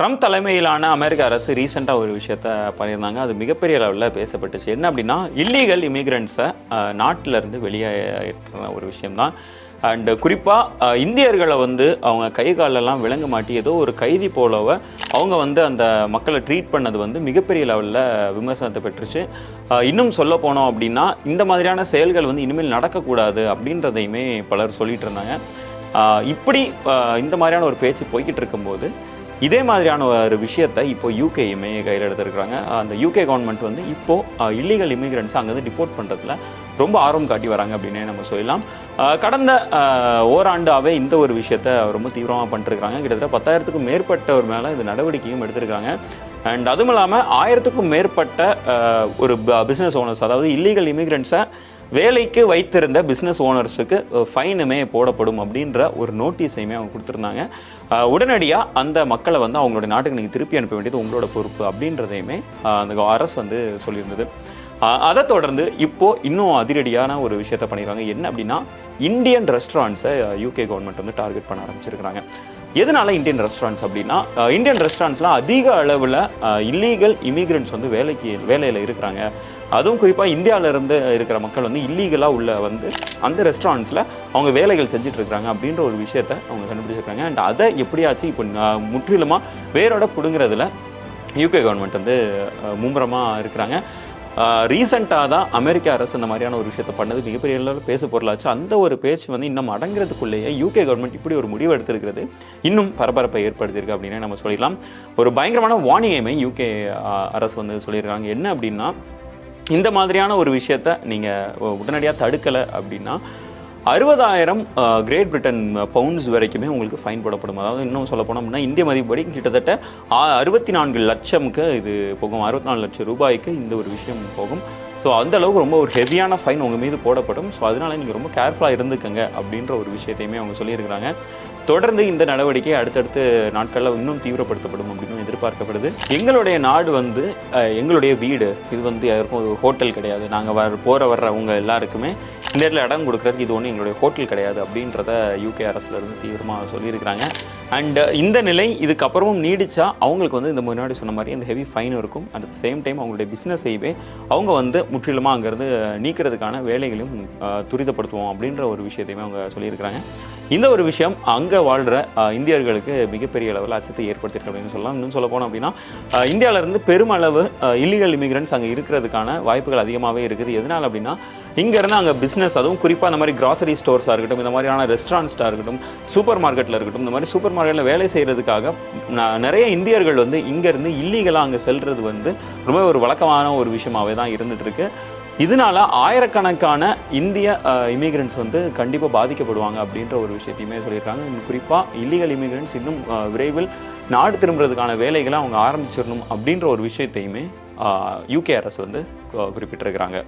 Trump தலைமையிலான அமெரிக்க அரசு ரீசெண்டாக ஒரு விஷயத்த பண்ணியிருந்தாங்க. அது மிகப்பெரிய லெவலில் பேசப்பட்டுச்சு. என்ன அப்படின்னா இல்லீகல் இமிக்ரெண்ட்ஸை நாட்டிலேருந்து வெளியேற்ற ஒரு விஷயம்தான். அண்டு குறிப்பாக இந்தியர்களை வந்து அவங்க கை காலெல்லாம் விளங்க மாட்டி ஏதோ ஒரு கைதி போலவ அவங்க வந்து அந்த மக்களை ட்ரீட் பண்ணது வந்து மிகப்பெரிய லெவலில் விமர்சனத்தை பெற்றுச்சு. இன்னும் சொல்ல போனோம் அப்படின்னா இந்த மாதிரியான செயல்கள் வந்து இனிமேல் நடக்கக்கூடாது அப்படின்றதையுமே பலர் சொல்லிட்டு இருந்தாங்க. இப்படி இந்த மாதிரியான ஒரு பேச்சு போய்கிட்டு இருக்கும்போது இதே மாதிரியான ஒரு விஷயத்தை இப்போ யூகேயுமே கையில் எடுத்துருக்குறாங்க. அந்த யூகே கவர்மெண்ட் வந்து இப்போது இல்லீகல் இமிகிரண்ட்ஸ் அங்கேருந்து டிப்போர்ட் பண்ணுறதுல ரொம்ப ஆர்வம் காட்டி வராங்க அப்படின்னே நம்ம சொல்லலாம். கடந்த ஓராண்டாகவே ஓராண்டாவே இந்த ஒரு விஷயத்த ரொம்ப தீவிரமாக பண்ணிருக்காங்க கிட்டத்தட்ட பத்தாயிரத்துக்கும் மேற்பட்டவர் மேலே இந்த நடவடிக்கையும் எடுத்திருக்காங்க. அண்ட் அதுவும் இல்லாமல் ஆயிரத்துக்கும் மேற்பட்ட ஒரு பிஸ்னஸ் ஓனர்ஸ் அதாவது இல்லீகல் இமிகிரண்ட்ஸை வேலைக்கு வைத்திருந்த பிஸ்னஸ் ஓனர்ஸுக்கு ஃபைனுமே போடப்படும் அப்படின்ற ஒரு நோட்டீஸையுமே அவங்க கொடுத்துருந்தாங்க. உடனடியாக அந்த மக்களை வந்து அவங்களோட நாட்டுக்கு நீங்கள் திருப்பி அனுப்ப வேண்டியது உங்களோட பொறுப்பு அப்படின்றதையுமே அந்த அரசு வந்து சொல்லியிருந்தது. அதை தொடர்ந்து இப்போது இன்னும் அதிரடியான ஒரு விஷயத்த பண்ணிடுறாங்க என்ன அப்படின்னா இந்தியன் ரெஸ்டாரண்ட்ஸை யூகே கவர்மெண்ட் வந்து டார்கெட் பண்ண ஆரம்பிச்சிருக்கிறாங்க. எதனால இந்தியன் ரெஸ்டாரண்ட்ஸ் அப்படின்னா இந்தியன் ரெஸ்டாரண்ட்ஸ்லாம் அதிக அளவில் இல்லீகல் இமிக்ரெண்ட்ஸ் வந்து வேலைக்கு வேலையில் இருக்கிறாங்க. அதுவும் குறிப்பாக இந்தியாவிலேருந்து இருக்கிற மக்கள் வந்து இல்லீகலாக உள்ள வந்து அந்த ரெஸ்டாரண்ட்ஸில் அவங்க வேலைகள் செஞ்சுட்டு அப்படின்ற ஒரு விஷயத்த அவங்க கண்டுபிடிச்சிருக்காங்க. அண்ட் அதை எப்படியாச்சும் இப்போ முற்றிலுமாக வேரோட பிடுங்குறதுல யூகே கவர்மெண்ட் வந்து மும்முரமாக இருக்கிறாங்க. ரீசெண்டாக தான் அமெரிக்க அரசு இந்த மாதிரியான ஒரு விஷயத்தை பண்ணது. மிகப்பெரிய அளவில் பேசு பொருளாச்சு. அந்த ஒரு பேச்சு வந்து இன்னும் அடங்குறதுக்குள்ளேயே யூகே கவர்மெண்ட் இப்படி ஒரு முடிவு எடுத்திருக்கிறது. இன்னும் பரபரப்பை ஏற்படுத்தியிருக்கு அப்படின்னு நம்ம சொல்லிடலாம். ஒரு பயங்கரமான வார்னிங்கையுமே யூகே அரசு வந்து சொல்லியிருக்காங்க. என்ன அப்படின்னா இந்த மாதிரியான ஒரு விஷயத்த நீங்கள் உடனடியாக தடுக்கலை அப்படின்னா அறுபதாயிரம் கிரேட் பிரிட்டன் பவுண்ட்ஸ் வரைக்குமே உங்களுக்கு ஃபைன் போடப்படும். அதாவது இன்னும் சொல்ல போனோம்னா இந்திய மதிப்படி கிட்டத்தட்ட அறுபத்தி நான்கு லட்சம்க்கு இது போகும். அறுபத்தி நாலு லட்சம் ரூபாய்க்கு இந்த ஒரு விஷயம் போகும். ஸோ அந்த அளவுக்கு ரொம்ப ஒரு ஹெவியான ஃபைன் உங்கள் மீது போடப்படும். ஸோ அதனால நீங்கள் ரொம்ப கேர்ஃபுல்லாக இருந்துக்கங்க அப்படின்ற ஒரு விஷயத்தையுமே அவங்க சொல்லியிருக்கிறாங்க. தொடர்ந்து இந்த நடவடிக்கை அடுத்தடுத்து நாட்களில் இன்னும் தீவிரப்படுத்தப்படும் அப்படின்னு எதிர்பார்க்கப்படுது. எங்களுடைய நாடு வந்து எங்களுடைய வீடு இது வந்து யாருக்கும் ஒரு ஹோட்டல் கிடையாது. நாங்கள் வர போகிற வர்றவங்க எல்லாருக்குமே இந்த இடம் கொடுக்குறதுக்கு இது ஒன்றும் எங்களுடைய ஹோட்டல் கிடையாது அப்படின்றத யூகே அரசுலேருந்து தீவிரமாக சொல்லியிருக்கிறாங்க. அண்ட் இந்த நிலை இதுக்கப்புறமும் நீடிச்சா அவங்களுக்கு வந்து இந்த முன்னாடி சொன்ன மாதிரி இந்த ஹெவி ஃபைன் இருக்கும். அட் சேம் டைம் அவங்களுடைய பிஸ்னஸ் செய்வே அவங்க வந்து முற்றிலுமாக அங்கேருந்து நீக்கிறதுக்கான வேலைகளையும் துரிதப்படுத்துவோம் அப்படின்ற ஒரு விஷயத்தையுமே அவங்க சொல்லியிருக்கிறாங்க. இந்த ஒரு விஷயம் அங்கே வாழ்கிற இந்தியர்களுக்கு மிகப்பெரிய அளவில் அச்சத்தை ஏற்படுத்தியிருக்கு அப்படின்னு சொல்லலாம். இன்னும் சொல்ல போனோம் அப்படின்னா இந்தியாவிலேருந்து பெருமளவு இல்லீகல் இமிகிரண்ட்ஸ் அங்கே இருக்கிறதுக்கான வாய்ப்புகள் அதிகமாகவே இருக்குது. எதனால் அப்படின்னா இங்கேருந்து அங்கே பிஸ்னஸ் அதுவும் குறிப்பாக இந்த மாதிரி கிராசரி ஸ்டோர்ஸாக இருக்கட்டும் இந்த மாதிரியான ரெஸ்டாரண்ட்ஸாக இருக்கட்டும் சூப்பர் மார்க்கெட்டில் இருக்கட்டும் இந்த மாதிரி சூப்பர் மார்க்கெட்டில் வேலை செய்கிறதுக்காக நிறைய இந்தியர்கள் வந்து இங்கேருந்து இல்லீகலாக அங்கே செல்வது வந்து ரொம்ப ஒரு வழக்கமான ஒரு விஷயமாகவே தான் இருந்துகிட்ருக்கு இருக்கு இதனால ஆயிரக்கணக்கான இந்திய இமிகிரண்ட்ஸ் வந்து கண்டிப்பாக பாதிக்கப்படுவாங்க அப்படின்ற ஒரு விஷயத்தையுமே சொல்லியிருக்காங்க. இன்னும் குறிப்பாக இல்லீகல் இமிகிரண்ட்ஸ் இன்னும் விரைவில் நாடு திரும்புறதுக்கான வேலைகளை அவங்க ஆரம்பிச்சிடணும் அப்படின்ற ஒரு விஷயத்தையுமே யூகே அரசு வந்து குறிப்பிட்டிருக்கிறாங்க.